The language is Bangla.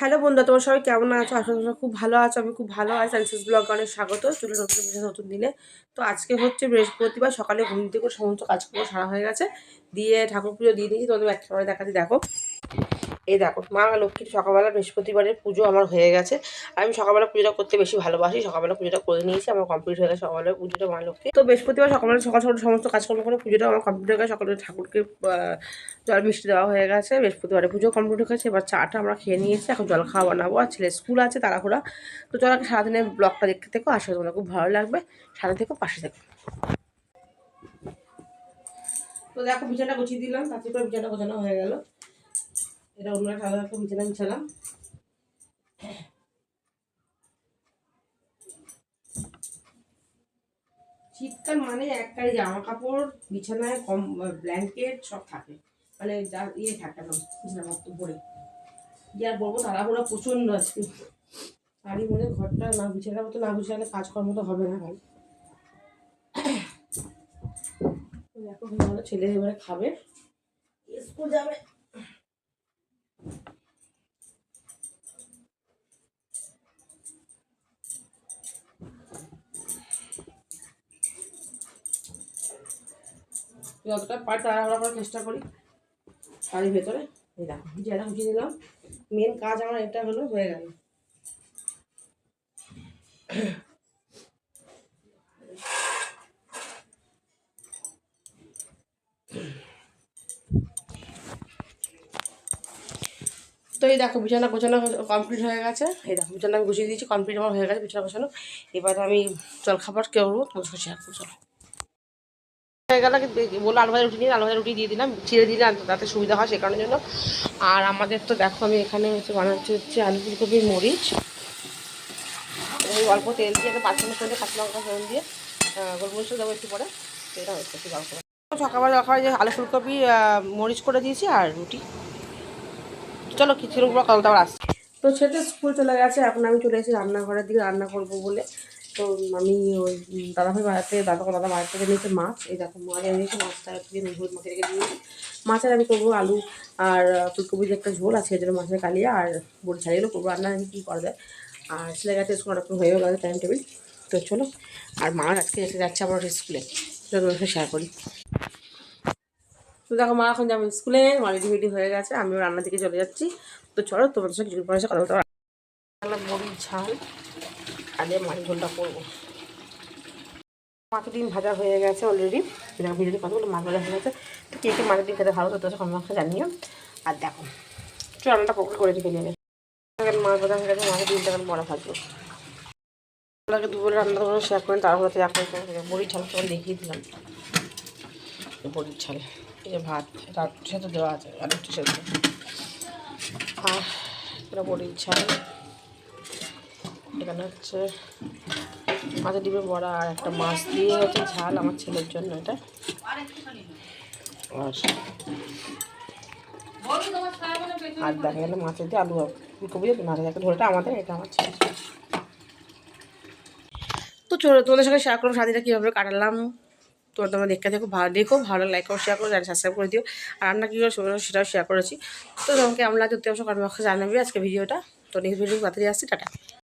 হ্যালো বন্ধুরা, তোমার সবাই কেমন আছো? আসলে তোমরা খুব ভালো আছো। আমি খুব ভালো আছি। সানসেস ব্লগ অনেক স্বাগত। চলে নতুন নতুন দিনে। তো আজকে হচ্ছে বৃহস্পতিবার, সকালে ঘুম থেকে সমস্ত কাজকর্ম সারা হয়ে গেছে। দিয়ে ঠাকুর পুজো দিয়ে দিয়েছি, তোমাদের একটা করে দেখাচ্ছি, দেখো। এই দেখো, মা লক্ষ্মীর সকালবেলা বৃহস্পতিবারের পুজো আমার হয়ে গেছে। আমি সকালবেলা পুজোটা করতে বেশি ভালোবাসি, সকালবেলা পুজোটা করে নিয়েছি, আমার কমপ্লিট হয়ে গেছে সকালবেলা পুজোটা মা লক্ষ্মী। তো বৃহস্পতিবার সকালবেলা সকাল সকাল সমস্ত কাজকর্ম করে পুজোটা আমার কমপ্লিট হয়ে গেছে সকালে ঠাকুরকে জল মিষ্টি দেওয়া হয়ে গেছে, বৃহস্পতিবারে পুজো কমপ্লিট হয়ে গেছে, এবার চাটা আমরা খেয়ে নিয়েছি, এখন জল খাওয়া বানাবো, আর ছেলে স্কুল আছে তাড়াহুড়া। তো চলো সারাদিনের ব্লগটা দেখতে থেকো, আশা তোমার খুব ভালো লাগবে। সারা থেকো, পাশে থেকো। তো দেখো বিছানা গুছিয়ে দিলাম তাতে করে বিছানা গোছানো হয়ে গেল। এটা অন্য একটা একটা বিছানা বিছালাম শীতকাল মানে একটাই জামা কাপড়, বিছানায় কম ব্ল্যাঙ্কেট সব থাকে। মানে যা ইয়ে থাকে না বিছানাপত্র পরে কি আর বলব তাড়াহুড়া প্রচণ্ড আজকে। তারই মনে ঘরটা না বিছানা মতো না গুছালে কাজকর্ম তো হবে না ভাই। দেখো ছেলে এবারে খাবে। স্কুল যাবে। যতটা পারি তাড়াহুড়া করার চেষ্টা করি, বাড়ির ভেতরে। এই দেখো যেটা উঠিয়ে দিলাম। মেন কাজ আমার এটা হলো হয়ে গেল। তো এই দেখো বিছানা গোছানো কমপ্লিট হয়ে গেছে। এই দেখো বিছানা আমি গুছিয়ে দিয়েছি কমপ্লিট আমার হয়ে গেছে বিছানা গোছানো। এবার আমি জল খাবার করব তোমার সাথে শেয়ার করব চলো। হয়ে গেল বলল আলু ভাজা রুটি নিয়ে আলু ভাজা রুটি দিয়ে দিলাম ছিঁড়ে দিলে তাতে সুবিধা হয় সে কারণের জন্য। আর আমাদের তো দেখো আমি এখানে হচ্ছে বানাচ্ছি হচ্ছে আলু ফুলকপির মরিচ। এই অল্প তেল দিয়ে একটা পাঁচ মিনিট করে কাঁচা লঙ্কা ফোড়ন দিয়ে আহ, গোলমরিচও দেবো একটু পরে সেটা হচ্ছে একটু গল্প যে আলু ফুলকপি মরিচ করে দিয়েছি আর রুটি। চলো উপর কল তারপর আসছি। তো ছেলে স্কুল চলে গেছে, এখন আমি চলে এসেছি রান্নাঘরের দিকে, রান্না করব বলে। তো আমি ওই দাদাভাই বাড়িতে দাদা দাদা বাড়ি থেকে নিয়েছে মাছ, এই দেখো মাছ এনেছে মাছটা দিয়ে নুন মাখিয়ে রেখে দিয়েছি। মাছের আমি করব আলু আর ফুলকপির একটা ঝোল আছে এদের মাছের কালিয়া আর বড়ি ছাড়িয়ে করব। রান্না আমি কী করা যায়। আর ছেলে গেছে স্কুল অনেকক্ষণ হয়েও গেছে টাইম টেবিল তো চলো, আর মা আজকে এসে যাচ্ছে আমার স্কুলে। চলো শেয়ার করি। তো দেখো মা এখন যাব স্কুলে রেডি রেডি হয়ে গেছে, আমিও রান্নার দিকে চলে যাচ্ছি। তো চলো তোমার সাথে কিছু পরে কথা বলতে বড়ির ঝাল, আগে মাছের ঝোলটা করব। মাছের ডিম ভাজা হয়ে গেছে অলরেডি ভিডিওতে কথা বলে মাছ ভাজা হয়ে গেছে। তো কে কে মাছের ডিম খেতে ভালো তো তোর আমাকে জানিও। আর দেখো চল রান্নাটা পকড়ে করে রেখে নেবে এখন মাছ ভাজা হয়ে গেছে, মাছের ডিমটা বড়া ভাজবো। আগে দুপুরে রান্না করে শেয়ার করেন তারপরে এখন বড়ির ঝাল তখন দেখিয়ে দিলাম। বড়ির ঝাল। যে ভাত সাথে দেওয়া আছে একটু সেদ্ধ। আর এটা বড়ির ঝাল। এখানে হচ্ছে মাছের ডিমের বড়া আর একটা মাছ দিয়ে হচ্ছে ঝাল আমার ছেলের জন্য এটা। আর আর দেখা গেলে মাছের দিয়ে আলু ফুলকপি দিয়ে মাছের একটা ঝোলটা আমাদের, এটা আমার ছেলে তো চলো, তোমাদের সঙ্গে শেয়ার করো সাথীটা কীভাবে কাটালাম? তোমরা তোমরা দেখতে দেখো ভালো দেখো, ভালো লাইক করো শেয়ার করো সাবস্ক্রাইব করে দিও। আর রান্না কী করে সেটাও শেয়ার করেছি। তো তোমাকে আমরা যদি অবশ্য কর্মপক্ষে জানাবি আজকে ভিডিওটা। তো নেক্সট ভিডিও তাড়াতাড়ি আসছি, টাটা।